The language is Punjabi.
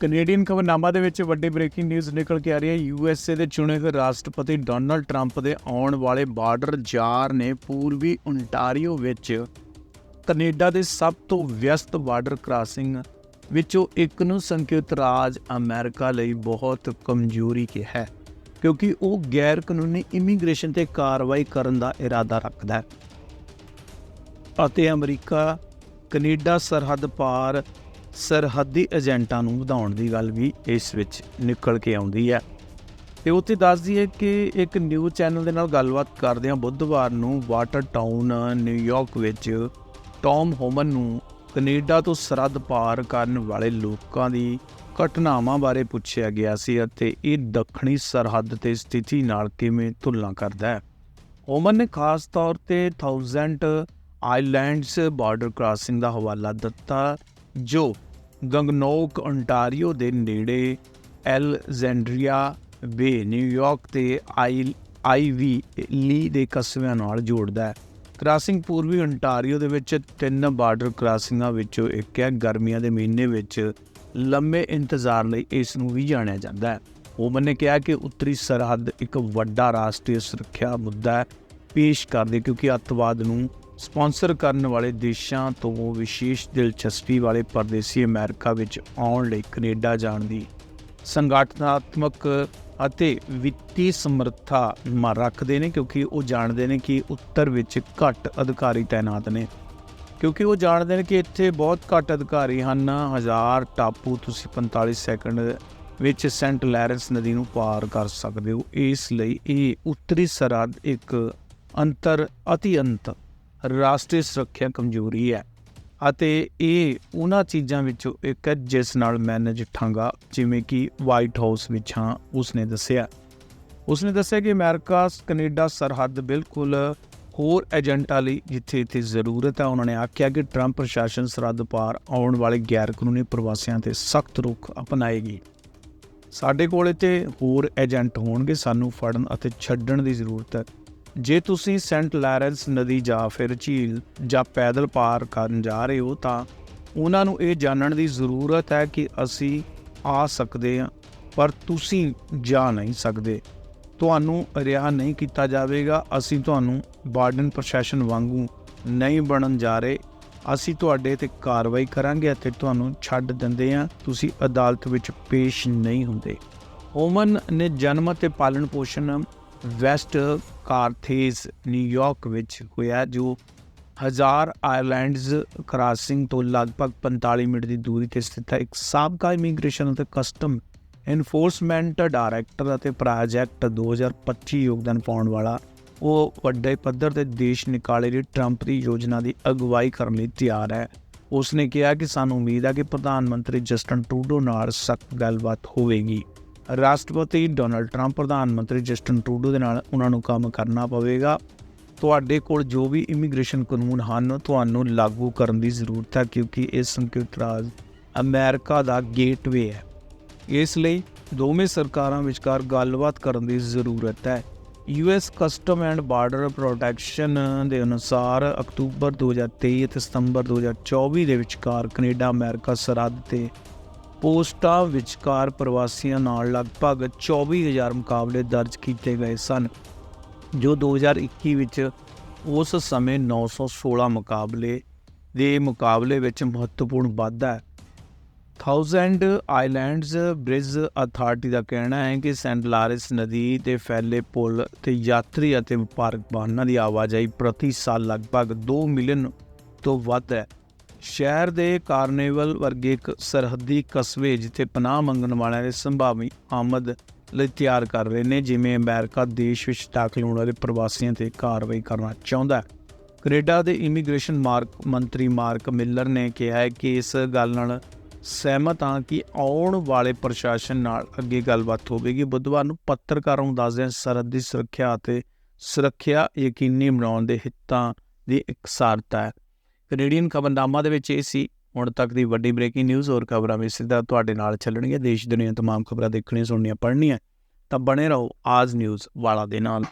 ਕੈਨੇਡੀਅਨ ਖਬਰਨਾਮਾ ਦੇ ਵਿੱਚ ਵੱਡੀ ਬ੍ਰੇਕਿੰਗ ਨਿਊਜ਼ ਨਿਕਲ ਕੇ ਆ ਰਹੀ ਹੈ। ਯੂਐਸਏ ਦੇ ਚੁਣੇ ਹੋਏ ਰਾਸ਼ਟਰਪਤੀ ਡੋਨਲਡ ਟਰੰਪ ਦੇ ਆਉਣ ਵਾਲੇ ਬਾਰਡਰ ਜਾਰ ਨੇ ਪੂਰਬੀ ਓਨਟਾਰੀਓ ਵਿੱਚ ਕੈਨੇਡਾ ਦੇ ਸਭ ਤੋਂ ਵਿਅਸਤ ਬਾਰਡਰ ਕ੍ਰਾਸਿੰਗ ਵਿੱਚੋਂ ਇੱਕ ਨੂੰ ਸੰਯੁਕਤ ਰਾਜ ਅਮਰੀਕਾ ਲਈ ਬਹੁਤ ਕਮਜ਼ੋਰੀ ਕਿਹਾ ਹੈ, ਕਿਉਂਕਿ ਉਹ ਗੈਰ ਕਾਨੂੰਨੀ ਇਮੀਗ੍ਰੇਸ਼ਨ ਤੇ ਕਾਰਵਾਈ ਕਰਨ ਦਾ ਇਰਾਦਾ ਰੱਖਦਾ ਹੈ। ਅਤੇ ਅਮਰੀਕਾ ਕੈਨੇਡਾ ਸਰਹੱਦ ਪਾਰ ਸਰਹੱਦੀ ਏਜੰਟਾਂ ਨੂੰ ਵਧਾਉਣ ਦੀ ਗੱਲ ਵੀ ਇਸ ਵਿੱਚ ਨਿਕਲ ਕੇ ਆਉਂਦੀ ਹੈ। ਤੇ ਉੱਥੇ ਦੱਸਦੀ ਹੈ ਕਿ ਇੱਕ ਨਿਊਜ਼ ਚੈਨਲ ਦੇ ਨਾਲ ਗੱਲਬਾਤ ਕਰਦਿਆਂ ਬੁੱਧਵਾਰ ਨੂੰ ਵਾਟਰ ਟਾਊਨ ਨਿਊਯਾਰਕ ਵਿੱਚ ਟੌਮ ਹੋਮਨ ਨੂੰ ਕੈਨੇਡਾ ਤੋਂ ਸਰਹੱਦ ਪਾਰ ਕਰਨ ਵਾਲੇ ਲੋਕਾਂ ਦੀ ਘਟਨਾਵਾਂ ਬਾਰੇ ਪੁੱਛਿਆ ਗਿਆ ਸੀ ਅਤੇ ਇਹ ਦੱਖਣੀ ਸਰਹੱਦ ਤੇ ਸਥਿਤੀ ਨਾਲ ਕਿਵੇਂ ਤੁਲਨਾ ਕਰਦਾ ਹੈ। ਹੋਮਨ ਨੇ ਖਾਸ ਤੌਰ ਤੇ 1000 ਆਈਲੈਂਡਸ ਬਾਰਡਰ ਕ੍ਰਾਸਿੰਗ ਦਾ ਹਵਾਲਾ ਦਿੱਤਾ, ਜੋ ਗੰਗਨੋਕ ਓਨਟਾਰੀਓ ਦੇ ਨੇੜੇ ਐਲਜ਼ੈਂਡਰੀਆ ਬੇ ਨਿਊਯਾਰਕ ਤੇ ਆਈ, ਆਈਵੀ ਲੀ ਦੇ ਕਸਬਿਆਂ ਨਾਲ ਜੋੜਦਾ ਹੈ। ਕ੍ਰਾਸਿੰਗ ਪੂਰਬੀ ਓਨਟਾਰੀਓ ਦੇ ਵਿੱਚ ਤਿੰਨ ਬਾਰਡਰ ਕ੍ਰਾਸਿੰਗਾਂ ਵਿੱਚੋਂ ਇੱਕ ਹੈ। ਗਰਮੀਆਂ ਦੇ ਮਹੀਨੇ ਵਿੱਚ ਲੰਮੇ ਇੰਤਜ਼ਾਰ ਲਈ ਇਸ ਨੂੰ ਵੀ ਜਾਣਿਆ ਜਾਂਦਾ ਹੈ। ਉਹ ਨੇ ਕਿਹਾ ਕਿ ਉੱਤਰੀ ਸਰਹੱਦ ਇੱਕ ਵੱਡਾ ਰਾਸ਼ਟਰੀ ਸੁਰੱਖਿਆ ਮੁੱਦਾ ਪੇਸ਼ ਕਰਦੇ ਕਿਉਂਕਿ ਅੱਤਵਾਦ ਨੂੰ ਸਪਾਂਸਰ ਕਰਨ ਵਾਲੇ ਦੇਸ਼ਾਂ ਤੋਂ ਵਿਸ਼ੇਸ਼ ਦਿਲਚਸਪੀ ਵਾਲੇ ਪਰਦੇਸੀ ਅਮਰੀਕਾ ਵਿੱਚ ਆਉਣ ਲਈ ਕੈਨੇਡਾ ਜਾਣ ਦੀ ਸੰਗਠਨਾਤਮਕ ਅਤੇ ਵਿੱਤੀ ਸਮਰੱਥਾ ਮ ਰੱਖਦੇ ਨੇ ਕਿਉਂਕਿ ਉਹ ਜਾਣਦੇ ਨੇ ਕਿ ਉੱਤਰ ਵਿੱਚ ਘੱਟ ਅਧਿਕਾਰੀ ਤਾਇਨਾਤ ਨੇ। ਕਿਉਂਕਿ ਉਹ ਜਾਣਦੇ ਨੇ ਕਿ ਇੱਥੇ ਬਹੁਤ ਘੱਟ ਅਧਿਕਾਰੀ ਹਨ। ਹਜ਼ਾਰ ਟਾਪੂ ਤੁਸੀਂ 45 ਸੈਕਿੰਡ ਵਿੱਚ ਸੈਂਟ ਲੈਰੈਂਸ ਨਦੀ ਨੂੰ ਪਾਰ ਕਰ ਸਕਦੇ ਹੋ। ਇਸ ਲਈ ਇਹ ਉੱਤਰੀ ਸਰਹੱਦ ਇੱਕ ਅੰਤਰ ਅਤੀ ਅੰਤ ਰਾਸ਼ਟਰੀ ਸੁਰੱਖਿਆ ਕਮਜ਼ੋਰੀ ਹੈ ਅਤੇ ਇਹ ਉਹਨਾਂ ਚੀਜ਼ਾਂ ਵਿੱਚੋਂ ਇੱਕ ਹੈ ਜਿਸ ਨਾਲ ਮੈਂ ਨਜਿੱਠਾਂਗਾ ਜਿਵੇਂ ਕਿ ਵਾਈਟ ਹਾਊਸ ਵਿੱਚ ਹਾਂ, ਉਸਨੇ ਦੱਸਿਆ। ਉਸਨੇ ਦੱਸਿਆ ਕਿ ਅਮਰੀਕਾ, ਕੈਨੇਡਾ ਸਰਹੱਦ ਬਿਲਕੁਲ ਹੋਰ ਏਜੰਟਾਂ ਲਈ ਜਿੱਥੇ ਇੱਥੇ ਜ਼ਰੂਰਤ ਹੈ, ਉਹਨਾਂ ਨੇ ਆਖਿਆ ਕਿ ਟਰੰਪ ਪ੍ਰਸ਼ਾਸਨ ਸਰਹੱਦ ਪਾਰ ਆਉਣ ਵਾਲੇ ਗੈਰ ਕਾਨੂੰਨੀ ਪ੍ਰਵਾਸੀਆਂ ਤੇ ਸਖਤ ਰੁਖ ਅਪਣਾਏਗੀ। ਸਾਡੇ ਕੋਲ ਇੱਥੇ ਹੋਰ ਏਜੰਟ ਹੋਣਗੇ, ਸਾਨੂੰ ਫੜਨ ਅਤੇ ਛੱਡਣ ਦੀ ਜ਼ਰੂਰਤ ਹੈ। ਜੇ ਤੁਸੀਂ ਸੈਂਟ ਲਾਰੈਂਸ ਨਦੀ ਜਾਂ ਫਿਰ ਝੀਲ ਜਾਂ ਪੈਦਲ ਪਾਰ ਕਰਨ ਜਾ ਰਹੇ ਹੋ ਤਾਂ ਉਹਨਾਂ ਨੂੰ ਇਹ ਜਾਣਨ ਦੀ ਜ਼ਰੂਰਤ ਹੈ ਕਿ ਅਸੀਂ ਆ ਸਕਦੇ ਹਾਂ, ਪਰ ਤੁਸੀਂ ਜਾ ਨਹੀਂ ਸਕਦੇ। ਤੁਹਾਨੂੰ ਰਿਹਾ ਨਹੀਂ ਕੀਤਾ ਜਾਵੇਗਾ। ਅਸੀਂ ਤੁਹਾਨੂੰ ਬਾਰਡਨ ਪ੍ਰਸ਼ਾਸਨ ਵਾਂਗੂ ਨਹੀਂ ਬਣਨ ਜਾ ਰਹੇ। ਅਸੀਂ ਤੁਹਾਡੇ ਤੇ ਕਾਰਵਾਈ ਕਰਾਂਗੇ ਅਤੇ ਤੁਹਾਨੂੰ ਛੱਡ ਦਿੰਦੇ ਹਾਂ। ਤੁਸੀਂ ਅਦਾਲਤ ਵਿੱਚ ਪੇਸ਼ ਨਹੀਂ ਹੁੰਦੇ। ਓਮਨ ਨੇ ਜਨਮ ਅਤੇ ਪਾਲਣ ਪੋਸ਼ਣ ਵੈਸਟ ਕਾਰਥੇਸ ਨਿਊਯਾਰਕ ਵਿੱਚ ਹੋਇਆ, ਜੋ ਹਜ਼ਾਰ ਆਇਲੈਂਡਸ ਕ੍ਰਾਸਿੰਗ ਤੋਂ ਲਗਭਗ 45 ਮਿੰਟ ਦੀ ਦੂਰੀ ਤੇ ਸਥਿਤ ਹੈ। ਇੱਕ ਸਾਬਕਾ ਇਮੀਗ੍ਰੇਸ਼ਨ ਅਤੇ ਕਸਟਮ ਐਨਫੋਰਸਮੈਂਟ ਡਾਇਰੈਕਟਰ ਅਤੇ ਪ੍ਰੋਜੈਕਟ 2025 ਯੋਗਦਾਨ ਪਾਉਣ ਵਾਲਾ, ਉਹ ਵੱਡੇ ਪੱਧਰ ਤੇ ਦੇਸ਼ ਨਿਕਾਲੇ ਲਈ ਟਰੰਪ ਦੀ ਯੋਜਨਾ ਦੀ ਅਗਵਾਈ ਕਰਨ ਲਈ ਤਿਆਰ ਹੈ। ਉਸਨੇ ਕਿਹਾ ਕਿ ਸਾਨੂੰ ਉਮੀਦ ਹੈ ਕਿ ਪ੍ਰਧਾਨ ਮੰਤਰੀ ਜਸਟਨ ਟਰੂਡੋ ਨਾਲ ਸਖਤ ਗੱਲਬਾਤ ਹੋਵੇਗੀ। ਰਾਸ਼ਟਰਪਤੀ ਡੋਨਲਡ ਟਰੰਪ, ਪ੍ਰਧਾਨ ਮੰਤਰੀ ਜਸਟਨ ਟਰੂਡੋ ਦੇ ਨਾਲ ਉਹਨਾਂ ਨੂੰ ਕੰਮ ਕਰਨਾ ਪਵੇਗਾ। ਤੁਹਾਡੇ ਕੋਲ ਜੋ ਵੀ ਇਮੀਗ੍ਰੇਸ਼ਨ ਕਾਨੂੰਨ ਹਨ, ਤੁਹਾਨੂੰ ਲਾਗੂ ਕਰਨ ਦੀ ਜ਼ਰੂਰਤ ਹੈ ਕਿਉਂਕਿ ਇਹ ਸੰਯੁਕਤ ਰਾਜ ਅਮਰੀਕਾ ਦਾ ਗੇਟਵੇ ਹੈ। ਇਸ ਲਈ ਦੋਵੇਂ ਸਰਕਾਰਾਂ ਵਿਚਕਾਰ ਗੱਲਬਾਤ ਕਰਨ ਦੀ ਜ਼ਰੂਰਤ ਹੈ। US custom and border protection ਦੇ ਅਨੁਸਾਰ ਅਕਤੂਬਰ 2023 ਅਤੇ ਸਤੰਬਰ 2024 ਦੇ ਵਿਚਕਾਰ ਕੈਨੇਡਾ ਅਮਰੀਕਾ ਸਰਹੱਦ ਤੇ ਪੋਸਟਾਂ ਵਿਚਕਾਰ ਪ੍ਰਵਾਸੀਆਂ ਨਾਲ ਲਗਭਗ 24000 ਮੁਕਾਬਲੇ ਦਰਜ ਕੀਤੇ ਗਏ ਸਨ, ਜੋ 2021 ਵਿੱਚ ਉਸ ਸਮੇਂ 916 ਮੁਕਾਬਲੇ ਦੇ ਮੁਕਾਬਲੇ ਵਿੱਚ ਮਹੱਤਵਪੂਰਨ ਵਾਧਾ ਹੈ। 1000 ਆਈਲੈਂਡਸ ਬ੍ਰਿਜ ਅਥਾਰਟੀ ਦਾ ਕਹਿਣਾ ਹੈ ਕਿ ਸੈਂਟ ਲਾਰੈਂਸ ਨਦੀ ਤੇ ਫੈਲੇ ਪੁਲ ਤੇ ਯਾਤਰੀ ਅਤੇ ਵਪਾਰਕ ਵਾਹਨਾਂ ਦੀ ਆਵਾਜਾਈ ਪ੍ਰਤੀ ਸਾਲ ਲਗਭਗ 2 ਮਿਲੀਅਨ ਤੋਂ ਵੱਧ ਹੈ। ਸ਼ਹਿਰ ਦੇ ਕਾਰਨੀਵਲ ਵਰਗੇ ਇੱਕ ਸਰਹੱਦੀ ਕਸਬੇ ਜਿੱਥੇ ਪਨਾਹ ਮੰਗਣ ਵਾਲਿਆਂ ਦੇ ਸੰਭਾਵੀ ਆਮਦ ਲਈ ਤਿਆਰ ਕਰ ਰਹੇ ਨੇ, ਜਿਵੇਂ ਅਮਰੀਕਾ ਦੇਸ਼ ਵਿੱਚ ਦਾਖਲ ਹੋਣ ਵਾਲੇ ਪ੍ਰਵਾਸੀਆਂ ਤੇ ਕਾਰਵਾਈ ਕਰਨਾ ਚਾਹੁੰਦਾ ਹੈ। ਕੈਨੇਡਾ ਦੇ ਇਮੀਗ੍ਰੇਸ਼ਨ ਮਾਰਕ ਮੰਤਰੀ ਮਾਰਕ ਮਿਲਰ ਨੇ ਕਿਹਾ ਹੈ ਕਿ ਇਸ ਗੱਲ ਨਾਲ ਸਹਿਮਤ ਹਾਂ ਕਿ ਆਉਣ ਵਾਲੇ ਪ੍ਰਸ਼ਾਸਨ ਨਾਲ ਅੱਗੇ ਗੱਲਬਾਤ ਹੋਵੇਗੀ। ਬੁੱਧਵਾਰ ਨੂੰ ਪੱਤਰਕਾਰਾਂ ਨੂੰ ਦੱਸਦਿਆਂ ਸਰਹੱਦੀ ਸੁਰੱਖਿਆ ਅਤੇ ਸੁਰੱਖਿਆ ਯਕੀਨੀ ਬਣਾਉਣ ਦੇ ਹਿੱਤਾਂ ਦੀ ਇਕਸਾਰਤਾ ਹੈ। ਕੈਨੇਡੀਅਨ ਖਬਰਨਾਮਾ ਦੇ ਵਿੱਚ ਇਹ ਸੀ, ਹੁਣ ਤੱਕ ਦੀ ਵੱਡੀ ਬ੍ਰੇਕਿੰਗ ਨਿਊਜ਼ ਔਰ ਖਬਰਾਂ ਵੀ ਸਿੱਧਾ ਤੁਹਾਡੇ ਨਾਲ ਚੱਲਣਗੀਆਂ, ਦੇਸ਼ ਦੁਨੀਆ ਤਮਾਮ ਖਬਰਾਂ ਦੇਖਣੀਆਂ, ਸੁਣਨੀਆਂ, ਪੜ੍ਹਨੀਆਂ, ਤਾਂ ਬਣੇ ਰਹੋ ਆਜ ਨਿਊਜ਼ ਵਾਲਾ ਦੇ ਨਾਲ।